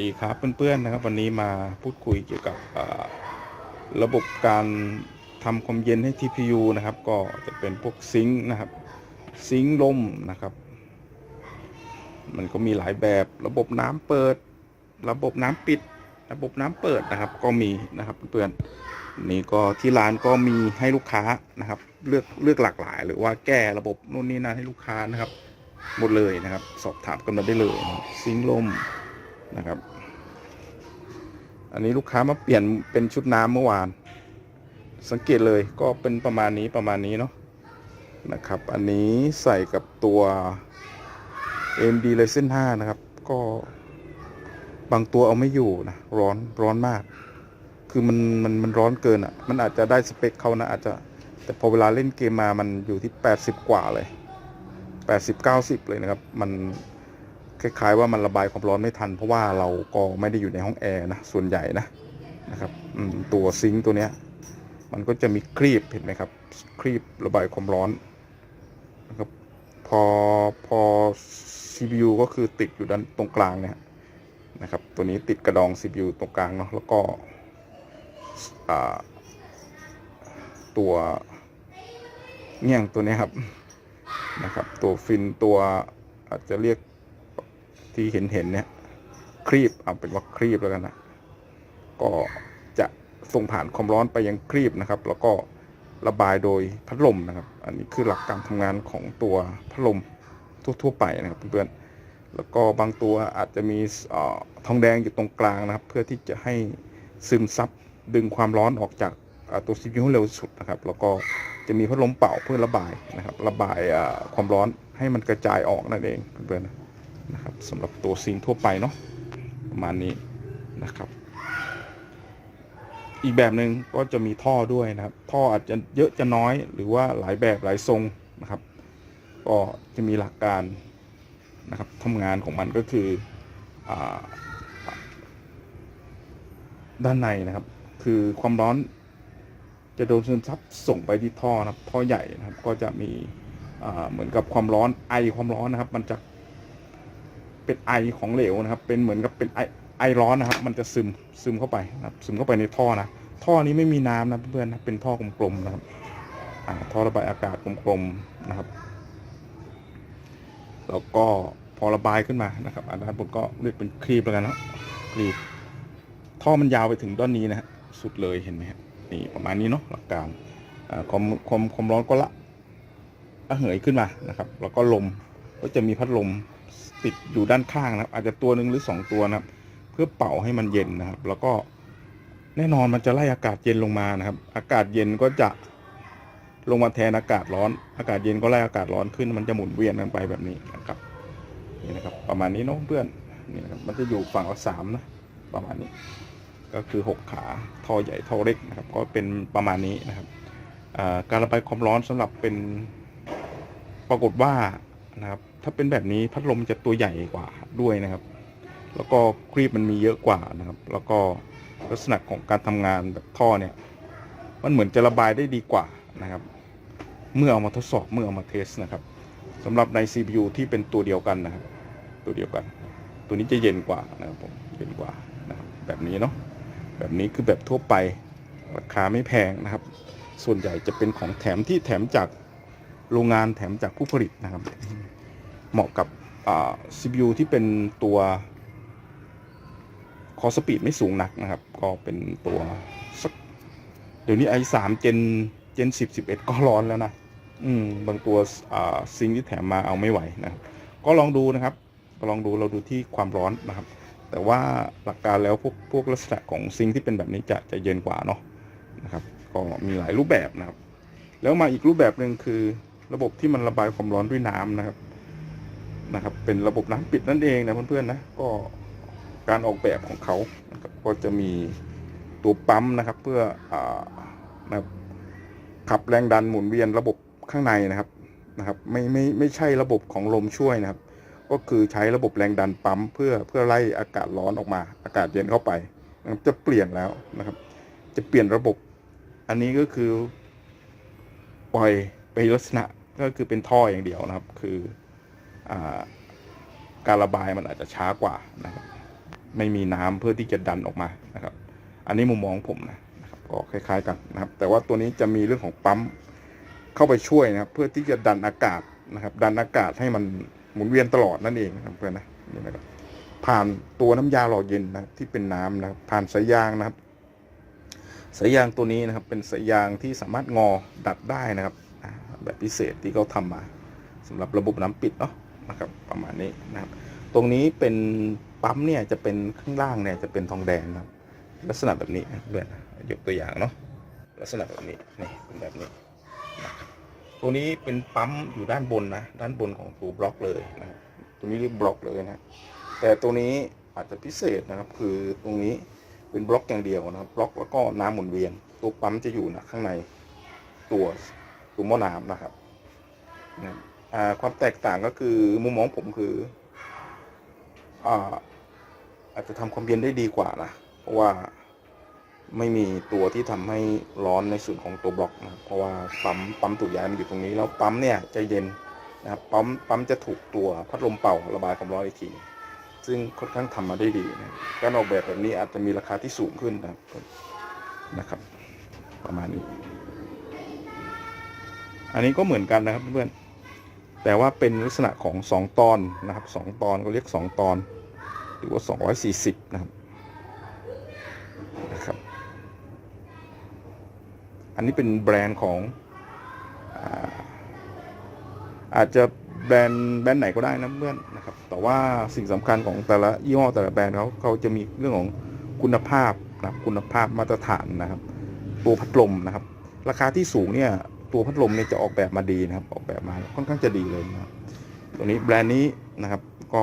ดีครับเพื่อนๆนะครับ วันนี้มาพูดคุยเกี่ยวกับระบบการทำความเย็นให้ TPU นะครับ ก็จะเป็นพวกซิงค์นะครับ ซิงค์ลมนะครับ มันก็มีหลายแบบระบบน้ำเปิด ระบบน้ำปิด ระบบน้ำเปิดนะครับ ก็มีนะครับเพื่อนๆนี่ก็ที่ร้านก็มีให้ลูกค้านะครับ เลือกเลือกหลากหลาย หรือว่าแก้ระบบนู่นนี่นั่นให้ลูกค้านะครับ หมดเลยนะครับ สอบถามกันมาได้เลย ซิงค์ลม นะครับ อันนี้ลูกค้ามาเปลี่ยนเป็นชุดน้ำเมื่อวาน สังเกตเลยก็เป็นประมาณนี้ประมาณนี้เนาะนะครับ อันนี้ใส่กับตัว AMD Ryzen 5 นะครับ ก็บางตัวเอาไม่อยู่นะร้อนร้อนมาก คือมันมันมันร้อนเกินอะ่ะ มันอาจจะได้สเปคเขานะอาจจะแต่พอเวลาเล่นเกมมามันอยู่ที่ 80 กว่าเลย 80 90 เลยนะครับ มัน คล้ายๆว่ามันระบายความร้อนไม่ทัน เพราะว่าเราก็ไม่ได้อยู่ในห้องแอร์นะส่วนใหญ่นะนะครับตัวซิงค์ตัวเนี้ยมันก็จะมีครีบเห็นไหมครับครีบระบายความร้อนนะครับพอพอ CPU ก็คือติดอยู่ด้านตรงกลางเนี่ยนะครับตัวนี้ติดกระดอง CPU ตรงกลางเนาะแล้วก็ตัวเงี้ยงตัวนี้ครับนะครับตัวฟินตัวอาจจะเรียก ที่เห็นเห็นๆเนี่ยครีบเอาเป็นว่าครีบแล้วกันนะก็จะส่งผ่านความร้อนไปยังครีบนะครับ แล้วก็ระบายโดยพัดลมนะครับ อันนี้คือหลักการทำงานของตัวพัดลมทั่วๆไปนะครับเพื่อนๆแล้วก็บางตัวอาจจะมีออทองแดงอยู่ตรงกลางนะครับ เพื่อที่จะให้ซึมซับดึงความร้อนออกจากตัว CPU ให้เร็วสุดนะครับ แล้วก็จะมีพัดลมเป่าเพื่อระบายนะครับ ระบายความร้อนให้มันกระจายออกนั่นเองเพื่อนๆ นะครับสำหรับตัวซิงทั่วไปเนาะประมาณนี้นะครับ อีกแบบหนึ่งก็จะมีท่อด้วยนะครับ ท่ออาจจะเยอะจะน้อยหรือว่าหลายแบบหลายทรงนะครับ ก็จะมีหลักการนะครับทำงานของมันก็คืออด้านในนะครับ คือความร้อนจะโดนซึมซับส่งไปที่ท่อนะครับ ท่อใหญ่นะครับ ก็จะมีเหมือนกับความร้อนไอความร้อนนะครับ มันจะ เป็นไอของเหลวนะครับ เป็นเหมือนกับเป็นไอไอร้อนนะครับ มันจะซึมซึมเข้าไปนะครับ ซึมเข้าไปในท่อนะ ท่อนี้ไม่มีน้ำนะเพื่อนนะเป็นท่อกลมๆนะครับท่อระบายอากาศกลมๆนะครับ แล้วก็พอระบายขึ้นมานะครับอันด้านบนก็เรียกเป็นครีบแล้วกันนะครีบท่อมันยาวไปถึงด้านนี้นะฮะสุดเลยเห็นไหมฮะนี่ประมาณนี้เนาะหลักการอ่าความความความร้อนก็ละระเหยขึ้นมานะครับ แล้วก็ลมก็จะมีพัดลม ติดอยู่ด้านข้างนะครับ อาจจะตัวหนึ่งหรือสองตัวนะครับ เพื่อเป่าให้มันเย็นนะครับ แล้วก็แน่นอนมันจะไล่อากาศเย็นลงมานะครับ อากาศเย็นก็จะลงมาแทนอากาศร้อน อากาศเย็นก็ไล่อากาศร้อนขึ้น มันจะหมุนเวียนกันไปแบบนี้นะครับนี่นะครับ ประมาณนี้เน้องเพื่อนนี่นะครับมันจะอยู่ฝั่งละสามนะประมาณนี้ ก็คือหกขาท่อใหญ่ท่อเล็กนะครับ ก็เป็นประมาณนี้นะครับการระบายความร้อนสำหรับเป็นปรากฏว่านะครับ ถ้าเป็นแบบนี้พัดลมจะตัวใหญ่กว่าด้วยนะครับ แล้วก็ครีบมันมีเยอะกว่านะครับ แล้วก็ลักษณะของการทำงานแบบท่อเนี่ย มันเหมือนจะระบายได้ดีกว่านะครับ เมื่อเอามาทดสอบเมื่อเอามาเทสนะครับสำหรับใน CPU ที่เป็นตัวเดียวกันนะครับ ตัวเดียวกัน ตัวนี้จะเย็นกว่านะครับผมเย็นกว่านะครับแบบนี้เนาะแบบนี้คือแบบทั่วไปราคาไม่แพงนะครับ ส่วนใหญ่จะเป็นของแถมที่แถมจากโรงงานแถมจากผู้ผลิตนะครับ เหมาะกับ CPU ที่เป็นตัวคอสปีดไม่สูงนักนะครับ ก็เป็นตัวสักเดี๋ยวนี้ i3 เจนเจน10 11 ก็ร้อนแล้วนะ อืม บางตัวซิงค์ที่แถมมาเอาไม่ไหวนะครับ ก็ลองดูนะครับ ก็ลองดูเราดูที่ความร้อนนะครับ แต่ว่าหลักการแล้วพวกพวกลักษณะของซิงค์ที่เป็นแบบนี้จะจะเย็นกว่าเนาะนะครับ ก็มีหลายรูปแบบนะครับ แล้วมาอีกรูปแบบหนึ่งคือระบบที่มันระบายความร้อนด้วยน้ำนะครับ นะครับ เป็นระบบน้ำปิดนั่นเองนะเพื่อนๆนะก็การออกแบบของเขาครับก็จะมีตัวปั๊มนะครับ เพื่ออนะขับแรงดันหมุนเวียนระบบข้างในนะครับนะครับไม่ไม่ไม่ใช่ระบบของลมช่วยนะครับ ก็คือใช้ระบบแรงดันปั๊มเพื่อเพื่อไล่อากาศร้อนออกมา อากาศเย็นเข้าไปจะเปลี่ยนแล้วนะครับ จะเปลี่ยนระบบ อันนี้ก็คือปล่อยไปลักษณะก็คือเป็นท่ออย่างเดียวนะครับ คือ การระบายมันอาจจะช้ากว่านะครับไม่มีน้ำเพื่อที่จะดันออกมานะครับ อันนี้มุมมองผมนะนะครับก็คล้าย ๆ กันนะครับ แต่ว่าตัวนี้จะมีเรื่องของปั๊มเข้าไปช่วยนะครับ เพื่อที่จะดันอากาศนะครับ ดันอากาศให้มันหมุนเวียนตลอดนั่นเองนะครับเพื่อนนะนี่นะครับผ่านตัวน้ำยาหล่อเย็นนะที่เป็นน้ำนะครับ ผ่านสายยางนะครับสายยางตัวนี้นะครับ เป็นสายยางที่สามารถงอดัดได้นะครับ แบบพิเศษที่เขาทำมาสำหรับระบบน้ำปิดเนาะ นะครับประมาณนี้นะครับ ตรงนี้เป็นปั๊มเนี่ยจะเป็นข้างล่างเนี่ยจะเป็นทองแดงนะครับ ลักษณะแบบนี้เพื่อนยกตัวอย่างเนาะลักษณะแบบนี้นี่เป็นแบบนี้นะครับตัวนี้เป็นปั๊มอยู่ด้านบนนะด้านบนของตัวบล็อกเลยนะครับตัวนี้เรียกบล็อกเลยนะแต่ตัวนี้อาจจะพิเศษนะครับ คือตรงนี้เป็นบล็อกอย่างเดียวนะครับบล็อกแล้วก็น้ำหมุนเวียน ตัวปั๊มจะอยู่นะข้างในตัวตัวหม้อน้ำนะครับนะ ความแตกต่างก็คือมุมมองผมคืออาอาจจะทำความเย็นได้ดีกว่านะเพราะว่าไม่มีตัวที่ทำให้ร้อนในส่วนของตัวบล็อกนะเพราะว่าปั๊มปั๊มตูดยางมันอยู่ตรงนี้แล้วปั๊มเนี่ยจะเย็นนะครับปั๊มปั๊มจะถูกตัวพัดลมเป่าระบายความร้อนอีกทีซึ่งค่อนข้างทำมาได้ดีนะการออกแบบแบบนี้อาจจะมีราคาที่สูงขึ้นนะครับนะครับ ประมาณนี้ อันนี้ก็เหมือนกันนะครับเพื่อน แต่ว่าเป็นลักษณะของ 2 ตอนนะครับ 2 ตอนก็เรียก 2 ตอน หรือว่า 240 นะครับนะครับ อันนี้เป็นแบรนด์ของอาจจะแบรนด์แบรนด์ไหนก็ได้นะเพื่อนนะครับ แต่ว่าสิ่งสำคัญของแต่ละยี่ห้อแต่ละแบรนด์เขาเขาจะมีเรื่องของคุณภาพนะคุณภาพมาตรฐานนะครับ ตัวพัดลมนะครับ ราคาที่สูงเนี่ย ตัวพัดลมเนี่ยจะออกแบบมาดีนะครับ ออกแบบมาค่อนข้างจะดีเลยนะครับตัวนี้แบรนด์นี้นะครับ ก็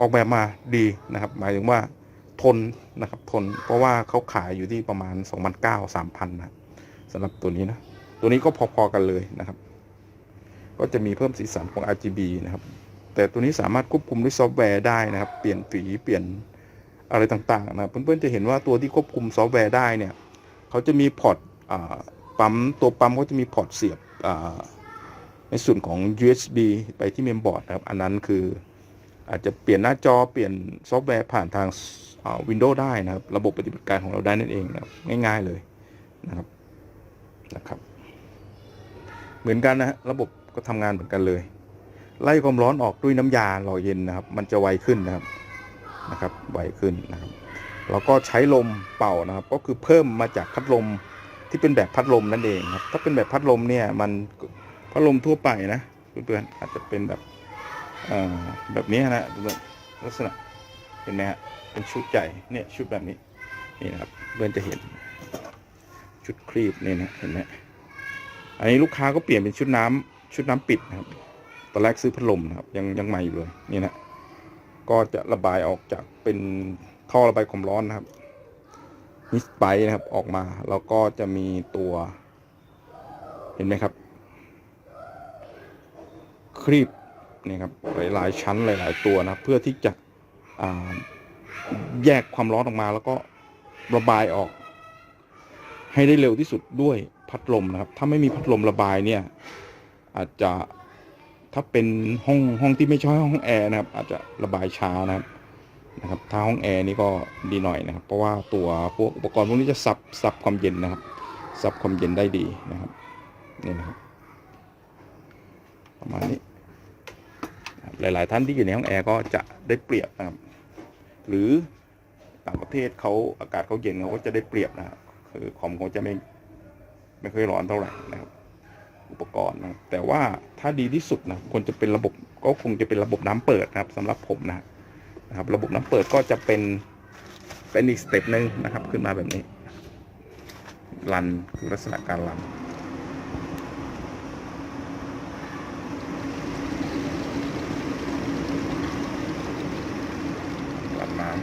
ออกแบบมาดีนะครับ หมายถึงว่าทนนะครับทนเพราะว่าเขาขายอยู่ที่ประมาณ 2,900 3,000นะสำหรับตัวนี้นะ ตัวนี้ก็พอๆกันเลยนะครับ ก็จะมีเพิ่มสีสันของ RGB นะครับ แต่ตัวนี้สามารถควบคุมด้วยซอฟต์แวร์ได้นะครับ เปลี่ยนสีเปลี่ยนอะไรต่างๆนะเพื่อนๆจะเห็นว่าตัวที่ควบคุมซอฟต์แวร์ได้เนี่ยเขาจะมีพอร์ต ปั๊มตัวปั๊มเขาจะมีพอร์ตเสียบในส่วนของ USB ไปที่เมมบอร์ดนะครับ อันนั้นคืออาจจะเปลี่ยนหน้าจอเปลี่ยนซอฟต์แวร์ผ่านทางวินโดว์ได้นะครับ ระบบปฏิบัติการของเราได้นั่นเองนะครับง่ายๆเลยนะครับนะครับ เหมือนกันนะฮะระบบก็ทำงานเหมือนกันเลย ไล่ความร้อนออกด้วยน้ำยาหล่อเย็นนะครับ มันจะไวขึ้นนะครับนะครับไวขึ้นนะครับแล้วก็ใช้ลมเป่านะครับ ก็คือเพิ่มมาจากพัดลม ที่เป็นแบบพัดลมนั่นเองครับ ถ้าเป็นแบบพัดลมเนี่ยมันพัดลมทั่วไปนะเพื่อนๆอาจจะเป็นแบบแบบนี้นะเพื่อนลักษณะเห็นไหมฮะเป็นชุดใหญ่เนี่ยชุดแบบนี้นี่นะครับเพื่อนจะเห็นชุดครีบนี่นะเห็นไหมอันนี้ลูกค้าก็เปลี่ยนเป็นชุดน้ำชุดน้ำปิดนะครับตอนแรกซื้อพัดลมนะครับ ยังยังใหม่อยู่เลยนี่นะก็จะระบายออกจากเป็นท่อระบายความร้อนนะครับ มิสไปนะครับออกมา แล้วก็จะมีตัว เห็นไหมครับ ครีบนี่ครับหลาย ๆ ชั้นหลาย ๆ ตัวนะครับเพื่อที่จะแยกความร้อนออกมา แล้วก็ระบายออก ให้ได้เร็วที่สุดด้วยพัดลมนะครับ ถ้าไม่มีพัดลมระบายเนี่ย อาจจะถ้าเป็นห้องห้องที่ไม่ใช่ห้องแอร์นะครับ อาจจะระบายช้านะครับ นะครับถ้าห้องแอร์นี่ก็ดีหน่อยนะครับ เพราะว่าตัวพวกอุปกรณ์พวกนี้จะซับซับความเย็นนะครับซับความเย็นได้ดีนะครับนี่นะครับประมาณนี้หลาย ๆ ท่านที่อยู่ในห้องแอร์ก็จะได้เปรียบนะครับ หรือต่างประเทศเขาอากาศเขาเย็นเขาก็จะได้เปรียบนะครับคือคอมเขาจะไม่ไม่ค่อยร้อนเท่าไหร่นะครับ อุปกรณ์นะแต่ว่าถ้าดีที่สุดนะควรจะเป็นระบบก็คงจะเป็นระบบน้ำเปิดนะครับสำหรับผมนะ นะครับ ระบบน้ำเปิดก็จะเป็นเป็นอีกสเต็ปหนึ่งนะครับ ขึ้นมาแบบนี้รันคือลักษณะการรันรันน้ำ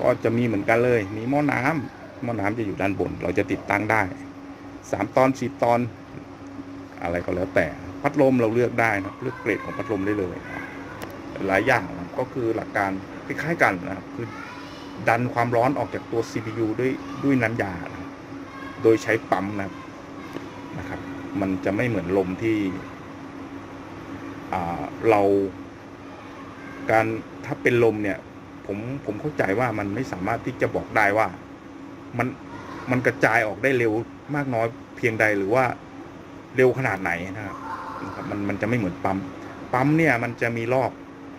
ก็จะมีเหมือนกันเลย มีหม้อน้ำหม้อน้ำจะอยู่ด้านบน เราจะติดตั้งได้สามตอนสี่ตอน อะไรก็แล้วแต่ พัดลมเราเลือกได้นะเลือกเกรดของพัดลมได้เลยหลายอย่างนะก็คือหลักการคล้ายๆกันนะครับคือดันความร้อนออกจากตัว CPU ด้วยด้วยน้ำยานะโดยใช้ปั๊มนะครับนะครับ มันจะไม่เหมือนลมที่เรา การถ้าเป็นลมเนี่ย ผมผมเข้าใจว่ามันไม่สามารถที่จะบอกได้ว่า มันมันกระจายออกได้เร็วมากน้อยเพียงใดหรือว่าเร็วขนาดไหนนะครับ นะครับมันมันจะไม่เหมือนปั๊มปั๊มเนี่ยมันจะมีรอบ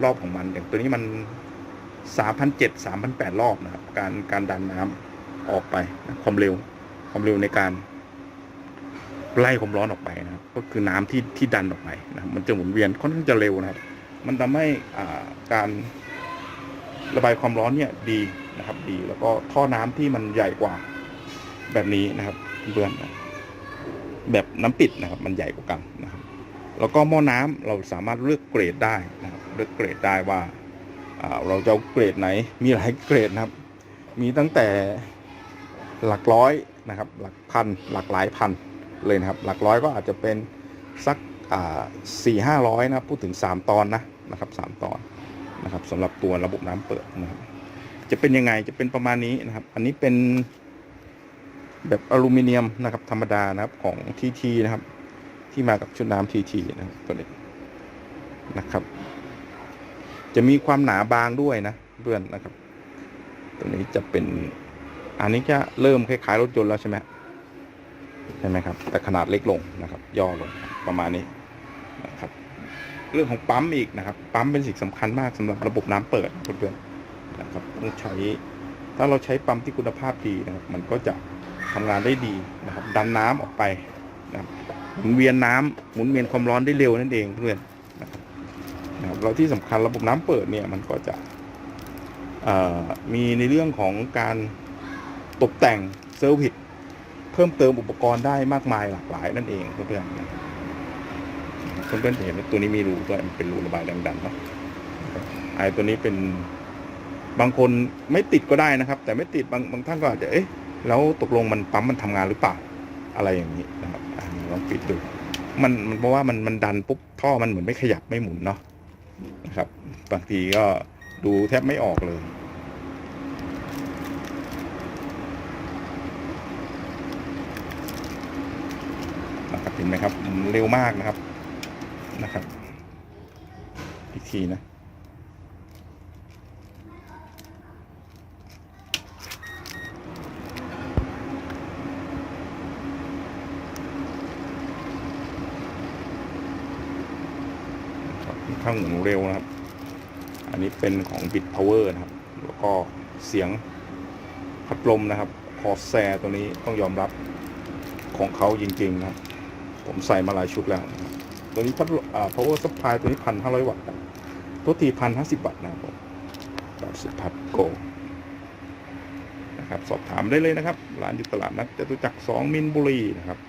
รอบของมันอย่างตัวนี้มันสามพันเจ็ดสามพันแปดรอบนะครับ การการดันน้ำออกไปนะความเร็ว ความเร็วในการ ไล่ความร้อนออกไปนะครับ ก็คือน้ำที่ที่ดันออกไปนะมันจะหมุนเวียนค่อนข้างจะเร็วนะครับ มันทำให้อ่าการระบายความร้อนเนี่ยดีนะครับ ดีแล้วก็ท่อน้ำที่มันใหญ่กว่าแบบนี้นะครับเพื่อนแบบน้ำปิดนะครับ มันใหญ่กว่ากันนะครับ แล้วก็หม้อน้ำเราสามารถเลือกเกรดได้นะครับเลือกเกรดได้ว่าเราจะเอาเกรดไหนมีหลายเกรดนะครับ มีตั้งแต่หลักร้อยนะครับ หลักพันหลักหลายพันเลยนะครับ หลักร้อยก็อาจจะเป็นสักสี่ห้าร้อยนะพูดถึง 3 ตอนนะนะครับสามตอนนะครับสำหรับตัวระบบน้ำเปิดนะครับ จะเป็นยังไงจะเป็นประมาณนี้นะครับ อันนี้เป็นแบบอลูมิเนียมนะครับธรรมดานะครับของทีทีนะครับ ที่มากับชุดน้ำทีทีนะครับตัวนี้นะครับ จะมีความหนาบางด้วยนะเพื่อนนะครับ ตัวนี้จะเป็น อันนี้จะเริ่มคล้ายๆรถยนต์แล้วใช่ไหมใช่ไหมครับ แต่ขนาดเล็กลงนะครับ ย่อลงประมาณนี้นะครับ เรื่องของปั๊มอีกนะครับ ปั๊มเป็นสิ่งสำคัญมากสำหรับระบบน้ำเปิดเพื่อนๆนะครับต้องใช้ ถ้าเราใช้ปั๊มที่คุณภาพดีนะครับ มันก็จะทำงานได้ดีนะครับ ดันน้ำออกไปนะครับ หมุนเวียนน้ำหมุนเวียนความร้อนได้เร็วนั่นเองเพื่อนนะครับนะครับแล้วที่สำคัญระบบน้ำเปิดเนี่ยมันก็จะมีในเรื่องของการตกแต่งเซอร์วิสเพิ่มเติมอุปกรณ์ได้มากมายหลากหลายนั่นเองเพื่อนๆเพื่อนๆเห็นว่าตัวนี้มีรูด้วยมันเป็นรูระบายแรงดันเนาะไอ้ตัวนี้เป็นบางคนไม่ติดก็ได้นะครับ แต่ไม่ติดบางบางท่านก็อาจจะเอ๊ะแล้วตกลงมันปั๊มมันทำงานหรือเปล่าอะไรอย่างนี้นะ ลองปิดดู มันมันเพราะว่ามันมันดันปุ๊บท่อมันเหมือนไม่ขยับไม่หมุนเนาะนะครับ บางทีก็ดูแทบไม่ออกเลยนะครับเห็นไหมครับเร็วมากนะครับนะครับ อีกทีนะ ครับค่อนข้างหมุนเร็วนะครับ อันนี้เป็นของ Bit Power นะครับ แล้วก็เสียงพัดลมนะครับคอแซตัวนี้ต้องยอมรับของเขาจริงๆนะครับ ผมใส่มาหลายชุดแล้ว ตัวนี้พัดอ่า power supply ตัวนี้พันห้าร้อยวัตต์ตัวทีพันห้าสิบวัตต์นะครับผมแบบสุดพัดโกนะครับ สอบถามได้เลยนะครับ ร้านอยู่ตลาดนัดจตุจักรสองมินบุรีนะครับ